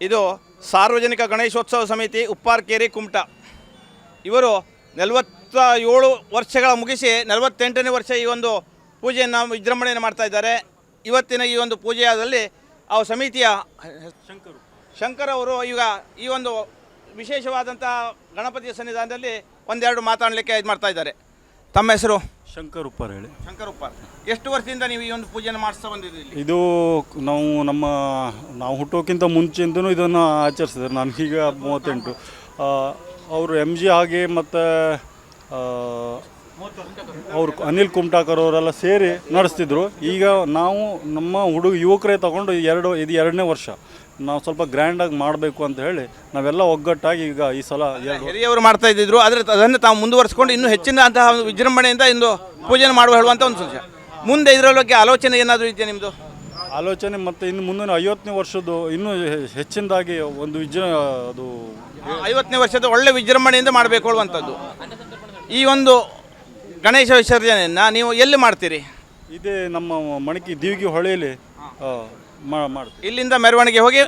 ಇದು ಸಾರ್ವಜನಿಕ ಗಣೇಶೋತ್ಸವ ಸಮಿತಿ ಉಪ್ಪಾರ್ಕೇರಿ ಕುಮಟ. ಇವರು ನಲವತ್ತ ಏಳು ವರ್ಷಗಳ ಮುಗಿಸಿ ನಲವತ್ತೆಂಟನೇ ವರ್ಷ ಈ ಒಂದು ಪೂಜೆಯನ್ನು ವಿಜೃಂಭಣೆಯನ್ನು ಮಾಡ್ತಾ ಇದ್ದಾರೆ. ಇವತ್ತಿನ ಈ ಒಂದು ಪೂಜೆಯಾದಲ್ಲಿ ಆ ಸಮಿತಿಯ ಶಂಕರ್ ಅವರು ಈಗ ಈ ಒಂದು ವಿಶೇಷವಾದಂಥ ಗಣಪತಿಯ ಸನ್ನಿಧಾನದಲ್ಲಿ ಒಂದೆರಡು ಮಾತಾಡಲಿಕ್ಕೆ ಇದು ಮಾಡ್ತಾ ಇದ್ದಾರೆ. ತಮ್ಮ ಹೆಸರು? ಶಂಕರ್ ಉಪ್ಪಾರ್ ಹೇಳಿ. ಶಂಕರ್ ಉಪ್ಪಾರ್. ಎಷ್ಟು ವರ್ಷದಿಂದ ನೀವು ಈ ಒಂದು ಪೂಜೆಯನ್ನು ಮಾಡಿಸ್ತಾ ಬಂದಿದ್ದೀರಿ ಇಲ್ಲಿ? ಇದು ನಾವು ನಮ್ಮ ನಾವು ಹುಟ್ಟೋಕ್ಕಿಂತ ಮುಂಚೆಯಿಂದನೂ ಇದನ್ನು ಆಚರಿಸಿದ್ರು ನನಗೀಗ ಮೂವತ್ತೆಂಟು. ಅವರು ಎಂ ಜಿ ಹಾಗೆ ಮತ್ತು ಅವರು ಅನಿಲ್ ಕುಮಟಾಕರ್ ಅವರೆಲ್ಲ ಸೇರಿ ನಡೆಸ್ತಿದ್ರು. ಈಗ ನಾವು ನಮ್ಮ ಹುಡುಗ ಯುವಕರೇ ತಗೊಂಡು ಎರಡು ಇದು ಎರಡನೇ ವರ್ಷ. ನಾವು ಸ್ವಲ್ಪ ಗ್ರ್ಯಾಂಡಾಗಿ ಮಾಡಬೇಕು ಅಂತ ಹೇಳಿ ನಾವೆಲ್ಲ ಒಗ್ಗಟ್ಟಾಗಿ ಈಗ ಈ ಸಲ ಎರಡು ಹಿರಿಯವರು ಮಾಡ್ತಾ ಇದ್ದಿದ್ರು ಆದರೆ ಅದನ್ನು ತಾವು ಮುಂದುವರಿಸಿಕೊಂಡು ಇನ್ನೂ ಹೆಚ್ಚಿನ ಅಂತಹ ಒಂದು ವಿಜೃಂಭಣೆಯಿಂದ ಇಂದು ಪೂಜೆ ಮಾಡುವ ಹೇಳುವಂಥ ಒಂದು ಸಂಶಯ. ಮುಂದೆ ಇದರ ಬಗ್ಗೆ ಆಲೋಚನೆ ಏನಾದರೂ ಇದೆಯಾ ನಿಮ್ಮದು ಆಲೋಚನೆ ಮತ್ತು ಇನ್ನು ಮುಂದಿನ ಐವತ್ತನೇ ವರ್ಷದ್ದು ಇನ್ನೂ ಹೆ- ಹೆಚ್ಚಿನದಾಗಿ ಒಂದು ವಿಜೃ ಅದು ಐವತ್ತನೇ ವರ್ಷದ ಒಳ್ಳೆ ವಿಜೃಂಭಣೆಯಿಂದ ಮಾಡಬೇಕು ಹೇಳುವಂಥದ್ದು. ಈ ಒಂದು ಗಣೇಶ ವಿಸರ್ಜನೆಯನ್ನು ನೀವು ಎಲ್ಲಿ ಮಾಡ್ತೀರಿ? ಇದೇ ನಮ್ಮ ಮಣಕಿ ದೀವಿಗೆ ಹೊಳೆಯಲ್ಲಿ ಮಾಡ್ತೀವಿ ಇಲ್ಲಿಂದ ಮೆರವಣಿಗೆ ಹೋಗಿ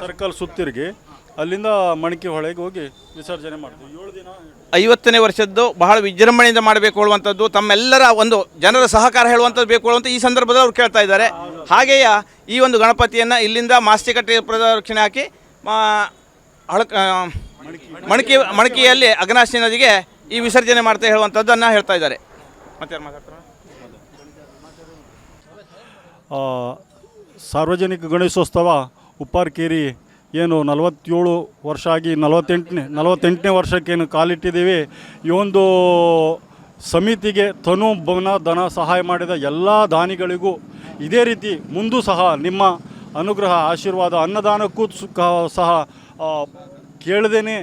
ಸರ್ಕಲ್ ಸುತ್ತಿರ್ಗಿ ಅಲ್ಲಿಂದ ಮಣಕಿ ಹೊಳೆಗೆ ಹೋಗಿ ವಿಸರ್ಜನೆ ಮಾಡ್ತೀವಿ. ಏಳು ದಿನ ಐವತ್ತನೇ ವರ್ಷದ್ದು ಬಹಳ ವಿಜೃಂಭಣೆಯಿಂದ ಮಾಡಬೇಕು ಹೇಳುವಂಥದ್ದು ತಮ್ಮೆಲ್ಲರ ಒಂದು ಜನರ ಸಹಕಾರ ಹೇಳುವಂಥದ್ದು ಬೇಕು ಹೇಳುವಂಥ ಈ ಸಂದರ್ಭದಲ್ಲಿ ಅವ್ರು ಕೇಳ್ತಾ ಇದ್ದಾರೆ. ಹಾಗೆಯೇ ಈ ಒಂದು ಗಣಪತಿಯನ್ನು ಇಲ್ಲಿಂದ ಮಾಸ್ತಿಕಟ್ಟೆ ಪ್ರದಕ್ಷಿಣೆ ಹಾಕಿ ಮಣಕಿ ಮಣಕಿಯಲ್ಲಿ ಅಗ್ನಾಶಿ ನದಿಗೆ ಈ ವಿಸರ್ಜನೆ ಮಾಡ್ತಾ ಹೇಳುವಂಥದ್ದನ್ನು ಹೇಳ್ತಾ ಇದ್ದಾರೆ. ಸಾರ್ವಜನಿಕ ಗಣೇಶೋತ್ಸವ ಉಪ್ಪಾರ್ಕೇರಿ ಏನು ನಲವತ್ತೇಳು ವರ್ಷ ಆಗಿ ನಲವತ್ತೆಂಟನೇ ನಲವತ್ತೆಂಟನೇ ವರ್ಷಕ್ಕೇನು ಕಾಲಿಟ್ಟಿದ್ದೀವಿ. ಈ ಒಂದು ಸಮಿತಿಗೆ ತನು ಬನ ಧನ ಸಹಾಯ ಮಾಡಿದ ಎಲ್ಲ ದಾನಿಗಳಿಗೂ ಇದೇ ರೀತಿ ಮುಂದೂ ಸಹ ನಿಮ್ಮ ಅನುಗ್ರಹ, ಆಶೀರ್ವಾದ ಅನ್ನದಾನಕ್ಕೂ ಸಹ ಕೇಳ್ದೇನೆ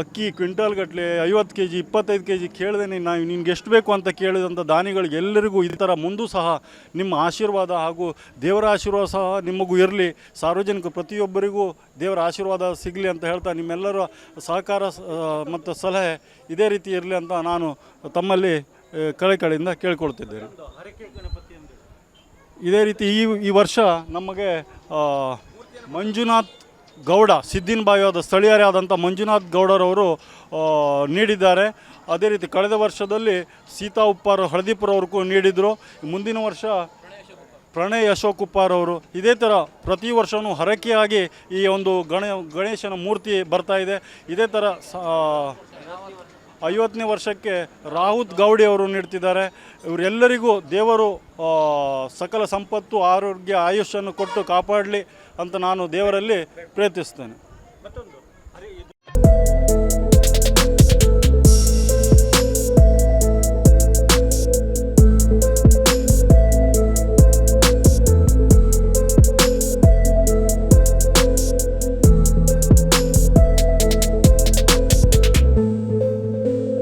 ಅಕ್ಕಿ ಕ್ವಿಂಟಲ್ ಗಟ್ಟಲೆ ಐವತ್ತು ಕೆ ಜಿ ಇಪ್ಪತ್ತೈದು ಕೆ ಜಿ ಕೇಳ್ದೇನೆ ನಾವು ನಿನ್ಗೆ ಎಷ್ಟು ಬೇಕು ಅಂತ ಕೇಳಿದಂಥ ದಾನಿಗಳಿಗೆ ಎಲ್ಲರಿಗೂ ಈ ಥರ ಮುಂದೂ ಸಹ ನಿಮ್ಮ ಆಶೀರ್ವಾದ ಹಾಗೂ ದೇವರ ಆಶೀರ್ವಾದ ಸಹ ನಿಮಗೂ ಇರಲಿ. ಸಾರ್ವಜನಿಕ ಪ್ರತಿಯೊಬ್ಬರಿಗೂ ದೇವರ ಆಶೀರ್ವಾದ ಸಿಗಲಿ ಅಂತ ಹೇಳ್ತಾ ನಿಮ್ಮೆಲ್ಲರ ಸಹಕಾರ ಮತ್ತು ಸಲಹೆ ಇದೇ ರೀತಿ ಇರಲಿ ಅಂತ ನಾನು ತಮ್ಮಲ್ಲಿ ಕಳೆ ಕಳೆಯಿಂದ ಕೇಳ್ಕೊಳ್ತಿದ್ದೇನೆ. ಇದೇ ರೀತಿ ಈ ಈ ವರ್ಷ ನಮಗೆ ಮಂಜುನಾಥ್ ಗೌಡ, ಸಿದ್ದಿನ ಬಾವಿಯಾದ ಸ್ಥಳೀಯರೇ ಆದಂಥ ಮಂಜುನಾಥ್ ಗೌಡರವರು ನೀಡಿದ್ದಾರೆ. ಅದೇ ರೀತಿ ಕಳೆದ ವರ್ಷದಲ್ಲಿ ಸೀತಾ ಉಪ್ಪಾರ್ ಹಳದಿಪುರವ್ರಿಗೂ ನೀಡಿದರು. ಮುಂದಿನ ವರ್ಷ ಪ್ರಣಯ್ ಅಶೋಕ್ ಉಪ್ಪಾರ್ ಅವರು. ಇದೇ ಥರ ಪ್ರತಿ ವರ್ಷವೂ ಹರಕೆಯಾಗಿ ಈ ಒಂದು ಗಣ, ಗಣೇಶನ ಮೂರ್ತಿ ಬರ್ತಾ ಇದೆ. ಇದೇ ಥರ ಐವತ್ತನೇ ವರ್ಷಕ್ಕೆ ರಾಹುತ್ ಗೌಡಿ ಅವರು ನೀಡ್ತಿದ್ದಾರೆ. ಇವರೆಲ್ಲರಿಗೂ ದೇವರು ಸಕಲ ಸಂಪತ್ತು, ಆರೋಗ್ಯ, ಆಯುಷ್ಯನ್ನು ಕೊಟ್ಟು ಕಾಪಾಡಲಿ ಅಂತ ನಾನು ದೇವರಲ್ಲಿ ಪ್ರಯತ್ನಿಸ್ತೇನೆ